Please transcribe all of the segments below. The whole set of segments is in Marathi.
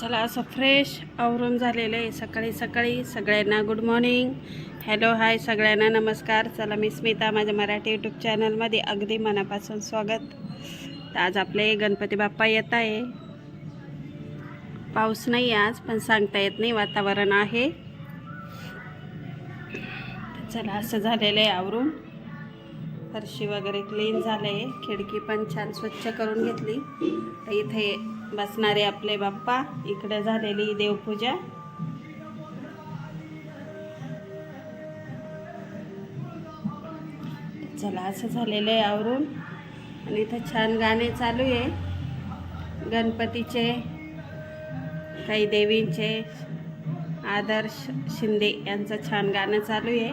चला असं फ्रेश आवरून झालेलं आहे. सकाळी सकाळी सगळ्यांना गुड मॉर्निंग हॅलो हाय सगळ्यांना नमस्कार. चला मी स्मिता माझ्या मराठी यूट्यूब चॅनलमध्ये अगदी मनापासून स्वागत. तर आज आपले गणपती बाप्पा येत आहे. पाऊस नाही आहे आज पण सांगता येत नाही वातावरण आहे. चला असं झालेलं आहे आवरून. फरशी वगैरे क्लीन झालं आहे खिडकी पण छान स्वच्छ करून घेतली. तर इथे बसणारे आपले बाप्पा इकडे झालेली देवपूजा. चला असं झालेलं आहे आवरून. आणि इथं छान गाणे चालू आहे. गणपतीचे काही देवींचे आदर्श शिंदे यांचं छान गाणं चालू आहे.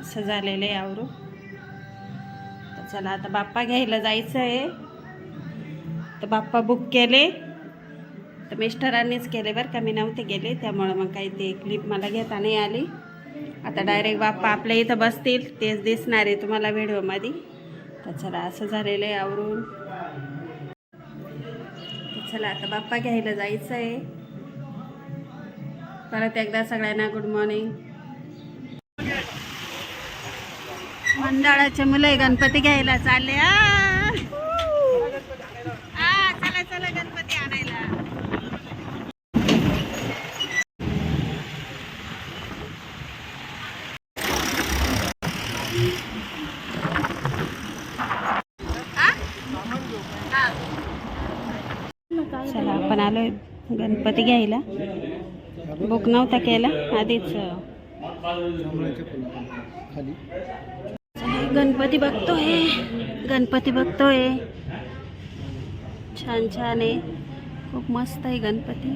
असं झालेलं आहे आवरून. चला आता बाप्पा घ्यायला जायचं आहे तर बाप्पा बुक केले. तर मिस्टरांनीच केले बरं का मी नव्हते गेले त्यामुळं मग काही ते क्लिप मला घेता नाही आली. आता डायरेक्ट बाप्पा आपल्या इथं बसतील तेच दिसणार आहे तुम्हाला व्हिडिओमध्ये. तर चला असं झालेलं आहे आवरून. चला आता बाप्पा घ्यायला जायचं आहे परत एकदा सगळ्यांना गुड मॉर्निंग मंडळाचे मुलं गणपती घ्यायला चालले. आ! चला चला गणपती आणायला. चला आपण आलोय गणपती घ्यायला. बुक नव्हता केला आधीच. गणपती बघतोय गणपती बघतोय. छान छान आहे. खूप मस्त आहे गणपती.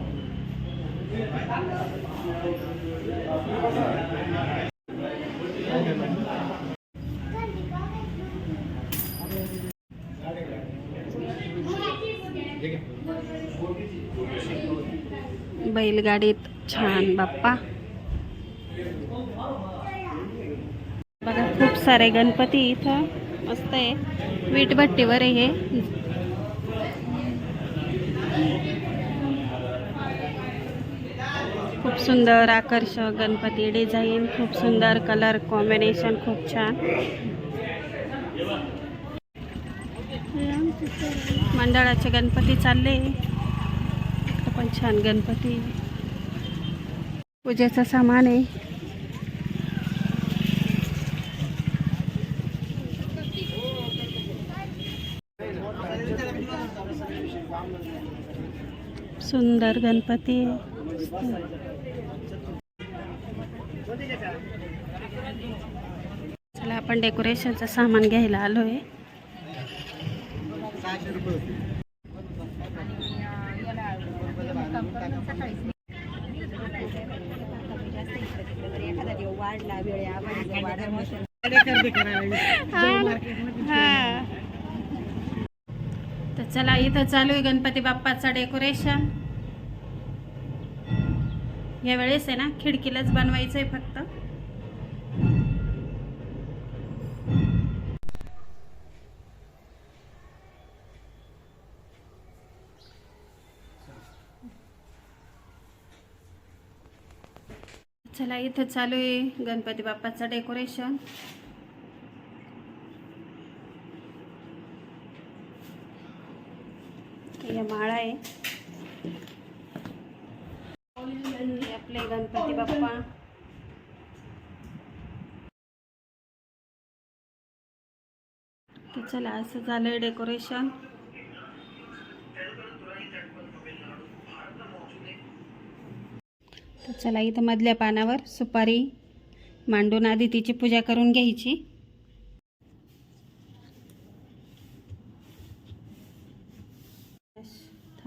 बैलगाडीत छान बाप्पा. बघा खूप सारे गणपती इथं मस्त आहे. वीटभट्टीवर आहे हे. खूप सुंदर आकर्षक गणपती डिझाईन खूप सुंदर कलर कॉम्बिनेशन खूप छान. मंडळाचे गणपती चालले. पण छान गणपती. पूजेचं सामान आहे. सुंदर गणपती. चला आपण डेकोरेशनचं सामान घ्यायला आलो आहे तर चला इथं चालू आहे गणपती बाप्पाचं डेकोरेशन या वेळेस आहे ना खिडकीलाच बनवायचं आहे फक्त. चला इथं चालू आहे गणपती बाप्पाचं डेकोरेशन या माळा आहे. आपले गणपती बाप्पा. तर चला असं झालंय डेकोरेशन तर चला इथं मधल्या पानावर सुपारी मांडून आधी तिची पूजा करून घ्यायची.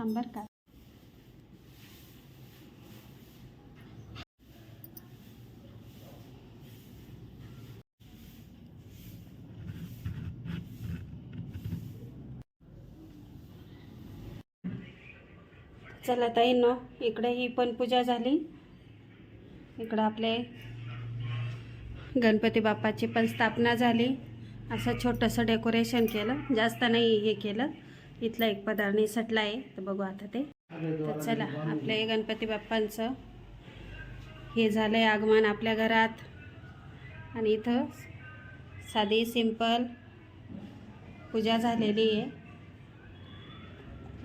थांबर का? चला ताई न इकडे ही पण पूजा झाली. इकडं आपले गणपती बाप्पाची पण स्थापना झाली. असं छोटंसं डेकोरेशन केलं. जास्त नाही हे केलं. इथला एक पदार्थ निसटला आहे. तर बघू आता ते. तर चला आपल्या गणपती बाप्पांचं हे झालं आहे आगमन आपल्या घरात. आणि इथं साधी सिंपल पूजा झालेली आहे.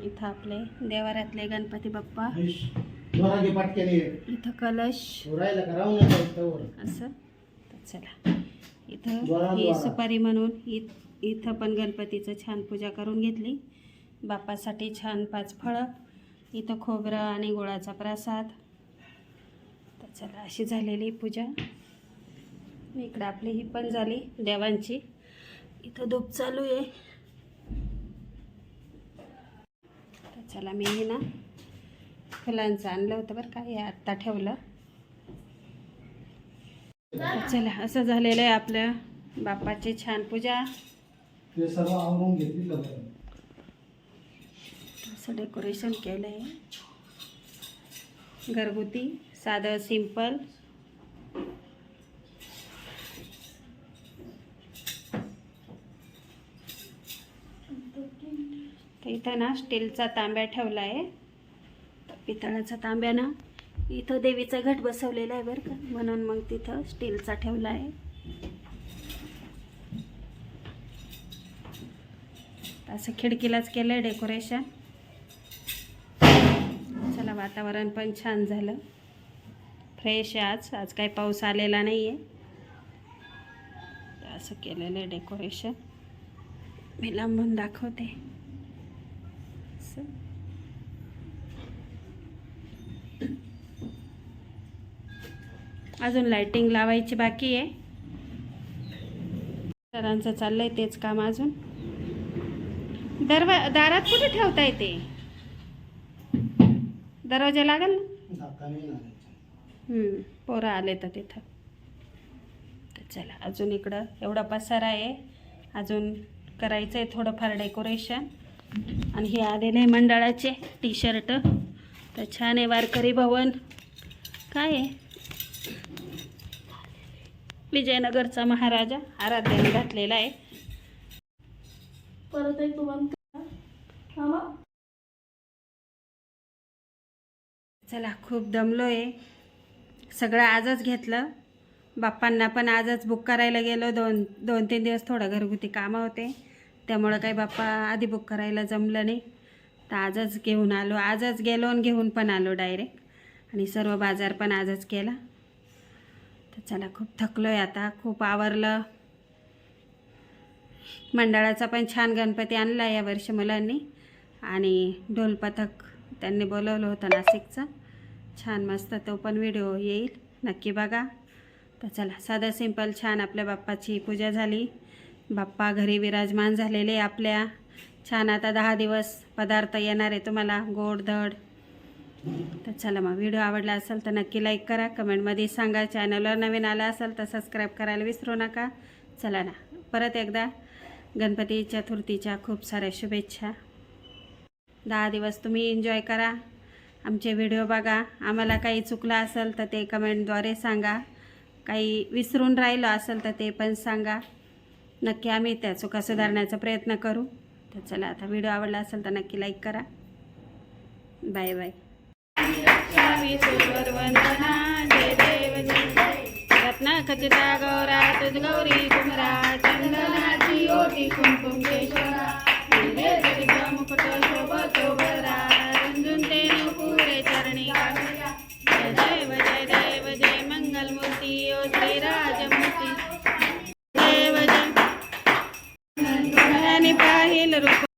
इथं आपले देवाऱ्यातले गणपती बाप्पा. इथं कलश. असं. तर चला. इथं ही. सुपारी म्हणून इ- इथं पण गणपतीचं छान पूजा करून घेतली. बाप्पासाठी छान पाच फळं इथं खोबरं आणि गुळाचा प्रसाद. तर चला अशी झालेली पूजा. इकडं आपली ही पण झाली देवांची. इथं धूप चालू आहे. तर चला मी हे ना फुलांचं आणलं होतं बरं का हे आत्ता ठेवलं. चला असं झालेलं आहे आपल्या बाप्पाची छान पूजा. ते सर्व आवरून घेतली. असं डेकोरेशन केलं आहे घरगुती साधं सिंपल तर इथं ना स्टीलचा तांब्या ठेवला आहे पितळाचा तांब्या ना इथं देवीचा घट बसवलेला आहे बरं का. म्हणून मग तिथं स्टीलचा ठेवला आहे. असं खिडकीलाच केलं आहे डेकोरेशन. चला वातावरण पण छान झालं. फ्रेश आहे आज. आज काही पाऊस आलेला नाही आहे असं केलेलं आहे डेकोरेशन मी लांबून दाखवते. असं. अजून लाइटिंग लावायची बाकी आहे. सरांचं चाललंय तेच काम अजून. दरवा दारात कुठे ठेवता येते? दरवाजा लागेल ना? पोरं आले तर तिथं. तर चला अजून इकडं एवढा पसारा आहे. अजून करायचं आहे थोडंफार डेकोरेशन आणि हे आलेले आहे मंडळाचे टी शर्ट तर छान आहे वारकरी भवन. काय आहे? विजयनगरचा महाराजा आराध्याने घातलेला आहे. परत एक तुम्हाला चला खूप दमलो आहे सगळं आजच घेतलं. बाप्पांना पण आजच बुक करायला गेलो. दोन दोन तीन दिवस थोडं घरगुती कामं होते. त्यामुळं काही बाप्पा आधी बुक करायला जमलं नाही. तर आजच घेऊन आलो. आजच गेलो आणि घेऊन पण आलो डायरेक्ट आणि सर्व बाजार पण आजच केला. तर चला खूप थकलो आहे आता खूप आवरलं. मंडळाचा पण छान गणपती आणला यावर्षी मुलांनी. आणि ढोल पथक त्यांनी बोलवलं होतं नाशिकचं. छान मस्त तो पण व्हिडिओ येईल नक्की बघा. तर चला साधं सिंपल छान आपल्या बाप्पाची पूजा झाली. बाप्पा घरी विराजमान झालेले आपल्या. छान आता दहा दिवस पदार्थ येणार आहे तुम्हाला गोड धड. तर चला मग व्हिडिओ आवडला असेल तर नक्की लाईक करा कमेंटमध्ये सांगा. चॅनलवर नवीन आला असेल तर सबस्क्राईब करायला विसरू नका. चला ना परत एकदा गणपती चतुर्थीच्या खूप साऱ्या शुभेच्छा. दहा दिवस तुम्ही एन्जॉय करा. आमचे व्हिडिओ बघा. आम्हाला काही चुकलं असेल तर ते कमेंटद्वारे सांगा. काही विसरून राहिलं असेल तर ते पण सांगा. नक्की आम्ही त्या चुका सुधारण्याचा प्रयत्न करू. तर चला आता व्हिडिओ आवडला असेल तर नक्की लाईक करा. बाय बाय वंदना जय देव जय खचिता गौरा तुझ गौरी कुमरा चंदनाची ओटी कुंकुम केशरा हिरे जटिका मुकुट शोभतो बरा रंजून ते पुरे चरणी काढूया जय देव जय देव जय मंगल मूर्ती ओ श्री राजमूर्ती देव जय पाहिल रूप